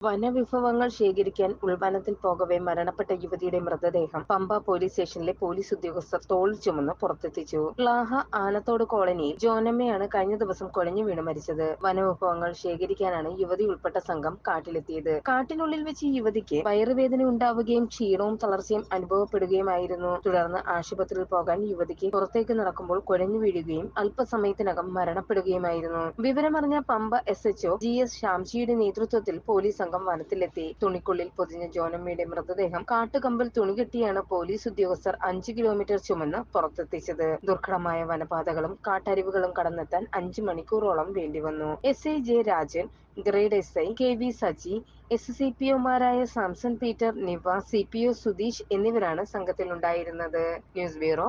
വനവിഭവങ്ങൾ ശേഖരിക്കാൻ ഉൾവനത്തിൽ പോകവെ മരണപ്പെട്ട യുവതിയുടെ മൃതദേഹം. പമ്പ പോലീസ് സ്റ്റേഷനിലെ പോലീസ് ഉദ്യോഗസ്ഥർ തോളിൽ ചുമന്ന് പുറത്തെത്തിച്ചു. ലാഹ ആനത്തോട് കോളനിയിൽ ജോനമ്മയാണ് കഴിഞ്ഞ ദിവസം കൊലഞ്ഞു വീണ് മരിച്ചത്. വനവിഭവങ്ങൾ ശേഖരിക്കാനാണ് യുവതി ഉൾപ്പെട്ട സംഘം കാട്ടിലെത്തിയത്. കാട്ടിനുള്ളിൽ വെച്ച് യുവതിക്ക് വയറുവേദന ഉണ്ടാവുകയും ക്ഷീണവും തളർച്ചയും അനുഭവപ്പെടുകയുമായിരുന്നു. തുടർന്ന് ആശുപത്രിയിൽ പോകാൻ യുവതിക്ക് പുറത്തേക്ക് നടക്കുമ്പോൾ കുഴഞ്ഞു വീഴുകയും അല്പസമയത്തിനകം മരണപ്പെടുകയുമായിരുന്നു. വിവരമറിഞ്ഞ Pampa S H O G S ശ്യാംജിയുടെ നേതൃത്വത്തിൽ പോലീസ് സംഘം വനത്തിലെത്തി. തുണിക്കുള്ളിൽ പൊതിഞ്ഞ ജോനമ്മയുടെ മൃതദേഹം കാട്ടുകമ്പിൽ തുണികെട്ടിയാണ് പോലീസ് ഉദ്യോഗസ്ഥർ അഞ്ച് കിലോമീറ്റർ ചുമന്ന് പുറത്തെത്തിച്ചത്. ദുർഘടമായ വനപാതകളും കാട്ടരുവികളും കടന്നെത്താൻ അഞ്ച് മണിക്കൂറോളം വേണ്ടിവന്നു. S I J Rajan grade S I K V Saji S C P ഒമാരായ Samson Peter Nivas C P O Sudheesh എന്നിവരാണ് സംഘത്തിലുണ്ടായിരുന്നത്. News bureau